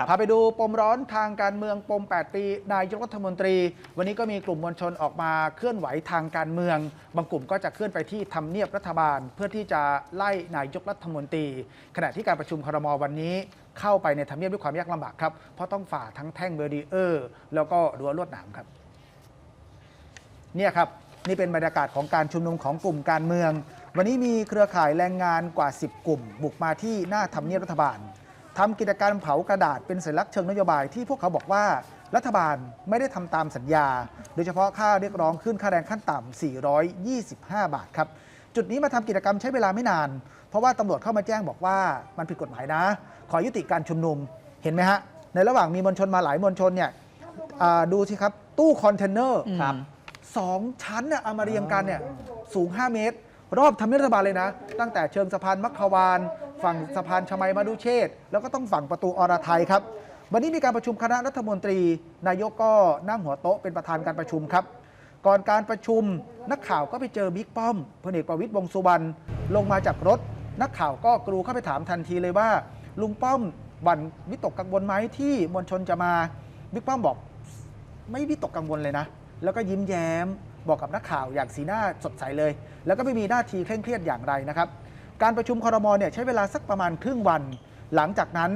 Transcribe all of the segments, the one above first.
ครับพาไปดูปมร้อนทางการเมืองปม 8 ปี นายกรัฐมนตรี วันนี้ก็มีกลุ่มมวลชนออกมาเคลื่อนไหวทางการเมือง บางกลุ่มก็จะเคลื่อนไปที่ทำเนียบรัฐบาล เพื่อที่จะไล่นายกรัฐมนตรี ขณะที่การประชุมครมวันนี้เข้าไปในทำเนียบด้วยความยากลำบากครับเพราะต้องฝ่าทั้งแท่งเบรดีเออร์แล้วก็รั้วลวดหนามครับเนี่ยครับนี่เป็นบรรยากาศของการชุมนุมของกลุ่มการเมือง วันนี้มีเครือข่ายแรงงานกว่า 10 กลุ่ม บุกมาที่หน้าทำเนียบรัฐบาล ทำกิจการเผากระดาษเป็นสัญลักษณ์เชิงนโยบายที่พวกเขาบอกว่ารัฐบาลไม่ได้ทำตามสัญญา โดยเฉพาะค่าเรียกร้องขึ้นค่าแรงขั้นต่ำ 425 บาทครับ จุดนี้มาทำกิจกรรมใช้เวลาไม่นาน เพราะว่าตำรวจเข้ามาแจ้งบอกว่ามันผิดกฎหมายนะ ขอยุติการชุมนุม เห็นไหมฮะ ในระหว่างมีมวลชนมาหลายมวลชนเนี่ยอ่าดูสิครับ ตู้คอนเทนเนอร์ครับสองชั้นเนี่ยเอามาเรียงกันเนี่ยสูง 5 เมตร รอบทำเนียบรัฐบาลเลยนะ ตั้งแต่เชิงสะพานมัคควาน ฝั่งสะพานชมัยมาดุเชษแล้วก็ต้องฝั่งประตูอรไทยครับ วันนี้มีการประชุมคณะรัฐมนตรี นายกก็นั่งหัวโต๊ะเป็นประธานการประชุมครับ ก่อนการประชุมนักข่าวก็ไปเจอบิ๊กป้อมพลเอกประวิตยวงสุวรรณลงมาจากรถ นักข่าวก็กรูเข้าไปถามทันทีเลยว่า ลุงป้อมหวั่นวิตกกังวลไหมที่มวลชนจะมาบิ๊กป้อมบอกไม่วิตกกังวลเลยนะ แล้วก็ยิ้มแย้มบอกกับนักข่าวอย่างสีหน้าสดใสเลย แล้วก็ไม่มีหน้าทีเคร่งเครียดอย่างไรนะครับ การประชุมครมเนี่ยใช้เวลาสักประมาณครึ่งวัน หลังจากนั้น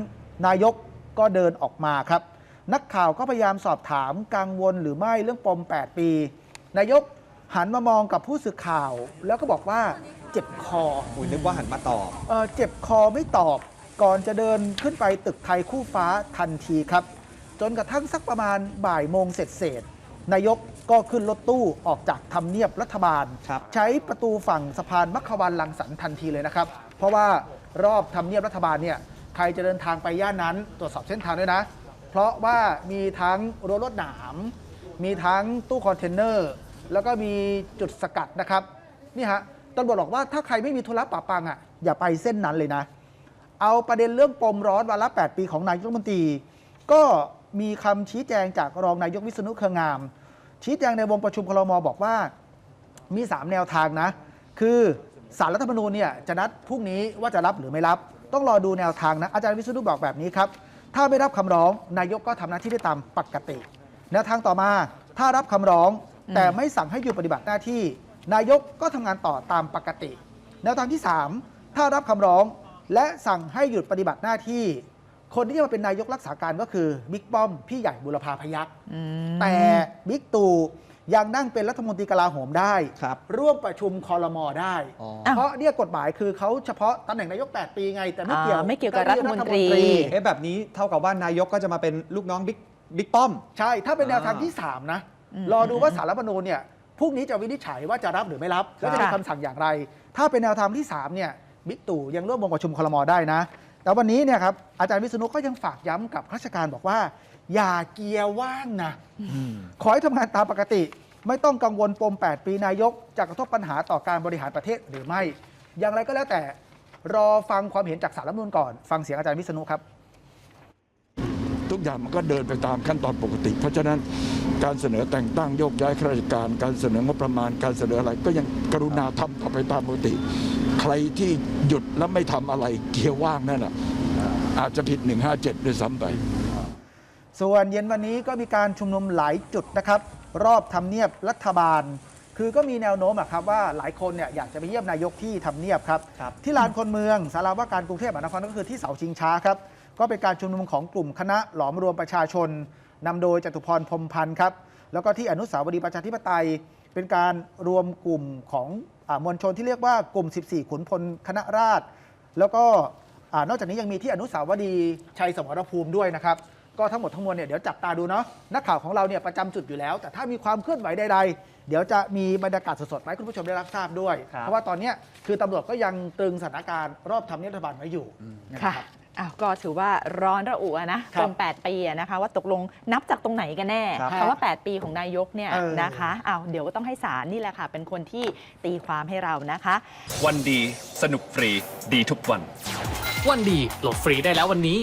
นายกก็เดินออกมาครับ นักข่าวก็พยายามสอบถามกังวลหรือไม่เรื่องปม 8 ปี นายกหันมามองกับผู้สื่อข่าว แล้วก็บอกว่าเจ็บคออุ้ยนึกว่าหันมาตอบเอ่อเจ็บคอไม่ตอบ ก่อนจะเดินขึ้นไปตึกไทยคู่ฟ้าทันทีครับ จนกระทั่งสักประมาณบ่ายโมงเสร็จเสร็จๆ นายกก็ขึ้นรถตู้ออกจากทำเนียบรัฐบาล ครับ ใช้ประตูฝั่งสะพานมัคควานลังสรรค์ทันทีเลยนะครับ เพราะว่ารอบทำเนียบรัฐบาลเนี่ยใครจะเดินทางไปย่านนั้น ตรวจสอบเส้นทางด้วยนะ เพราะว่ามีทั้งรั้วรวดหนาม มีทั้งตู้คอนเทนเนอร์ แล้วก็มีจุดสกัดนะครับ นี่ฮะตำรวจบอกว่าถ้าใครไม่มีธุระปะปังอะอย่าไปเส้นนั้นเลยนะ เอาประเด็นเรื่องปมร้อนวาระ8ปีของนายกรัฐมนตรี ก็ มีคำชี้แจงจากรองนายกวิษณุเครืองาม ชี้แจงในวงประชุมครมบอกว่ามี 3 แนวทางนะ คือสารรัฐธรรมนูญเนี่ยจะนัดพรุ่งนี้ว่าจะรับหรือไม่รับ ต้องรอดูแนวทางนะ อาจารย์วิษณุบอกแบบนี้ครับ ถ้าไม่รับคำร้องนายกก็ทำหน้าที่ได้ตามปกติ แนวทางต่อมาถ้ารับคำร้องแต่ไม่สั่งให้หยุดปฏิบัติหน้าที่ นายกก็ทำงานต่อตามปกติ แนวทางที่ 3 ถ้ารับคำร้องและสั่งให้หยุดปฏิบัติหน้าที่ คนที่จะมาเป็นนายกรักษาการก็คือบิ๊กป้อมพี่ใหญ่บุรพาพยัคฆ์อืมแต่บิ๊กตู่ยังนั่งเป็นรัฐมนตรีกลาโหมได้ครับร่วมประชุมคอรมอได้อ๋ออ้าวเพราะเนี่ยกฎหมายคือเขาเฉพาะตำแหน่งนายก 8 ปีไง แต่ไม่เกี่ยวอ่าไม่เกี่ยวกับรัฐมนตรีเอ๊ะแบบนี้เท่ากับว่านายกก็จะมาเป็นลูกน้องบิ๊กบิ๊กป้อม ใช่ถ้าเป็นแนวทางอ่าที่ 3 นะอืมรอดูว่าสารรัฐธรรมนูญเนี่ยพรุ่งนี้จะวินิจฉัยว่าจะรับหรือไม่รับแล้วจะมีค่ะคำสั่งอย่างไร ถ้าเป็นแนวทางที่3เนี่ยบิ๊กตู่ยังร่วมวงประชุมคอรมอได้นะ แต่วันนี้เนี่ยครับอาจารย์วิษณุก็ยังฝากย้ำกับข้าราชการบอกว่า อย่าเกียร์ว่างนะขอให้ทำงานตามปกติ ไม่ต้องกังวลปม 8 ปีนายกจะกระทบปัญหาต่อการบริหารประเทศหรือไม่ อย่างไรก็แล้วแต่รอฟังความเห็นจากสารรัฐธรรมนูญก่อน ฟังเสียงอาจารย์วิษณุครับ ทุกอย่างมันก็เดินไปตามขั้นตอนปกติ เพราะฉะนั้นการเสนอแต่งตั้งโยกย้ายข้าราชการ การเสนองบประมาณการเสนออะไรก็ยังกรุณาทำต่อไปตามปกติ ใครที่หยุดแล้วไม่ทำอะไรเกียร์ว่างนั่นน่ะอาจจะผิด 157 ด้วยซ้ำไป ส่วนเย็นวันนี้ก็มีการชุมนุมหลายจุดนะครับ รอบทำเนียบรัฐบาล คือก็มีแนวโน้มอะครับว่าหลายคนเนี่ยอยากจะไปเยี่ยมนายกที่ทำเนียบครับครับ ที่ลานคนเมืองสาราว่าการกรุงเทพมหานครก็คือที่เสาชิงช้าครับ ก็เป็นการชุมนุมของกลุ่มคณะหลอมรวมประชาชนนำโดยจตุพรพรหมพันธ์ครับ แล้วก็ที่อนุสาวรีย์ประชาธิปไตย เป็นการรวมกลุ่มของอามวลชนที่เรียกว่ากลุ่ม 14 ขุนพลคณะราษฎรแล้วก็อานอกจากนี้ยังมีที่อนุสาวรีย์ชัยสมรภูมิด้วยนะครับ ก็ทั้งหมดทั้งมวลเนี่ยเดี๋ยวจับตาดูเนาะนักข่าวของเราเนี่ยประจำจุดอยู่แล้ว แต่ถ้ามีความเคลื่อนไหวใดๆ เดี๋ยวจะมีบรรยากาศสดๆมาให้คุณผู้ชมได้รับทราบด้วยครับเพราะว่าตอนเนี้ยคือตำรวจก็ยังตรึงสถานการณ์รอบทำเนียบรัฐบาลไว้อยู่นะค่ะรับ อ้าวก็ถือว่าร้อนระอุอะนะครับปม8ปีอะนะคะว่าตกลงนับจากตรงไหนกันแน่ครับคำว่า 8 ปีของนายกเนี่ยเออ นะคะอ้าวเดี๋ยวก็ต้องให้ศาลนี่แหละค่ะ เป็นคนที่ตีความให้เรานะคะ วันดีสนุกฟรีดีทุกวัน วันดีโหลดฟรีได้แล้ววันนี้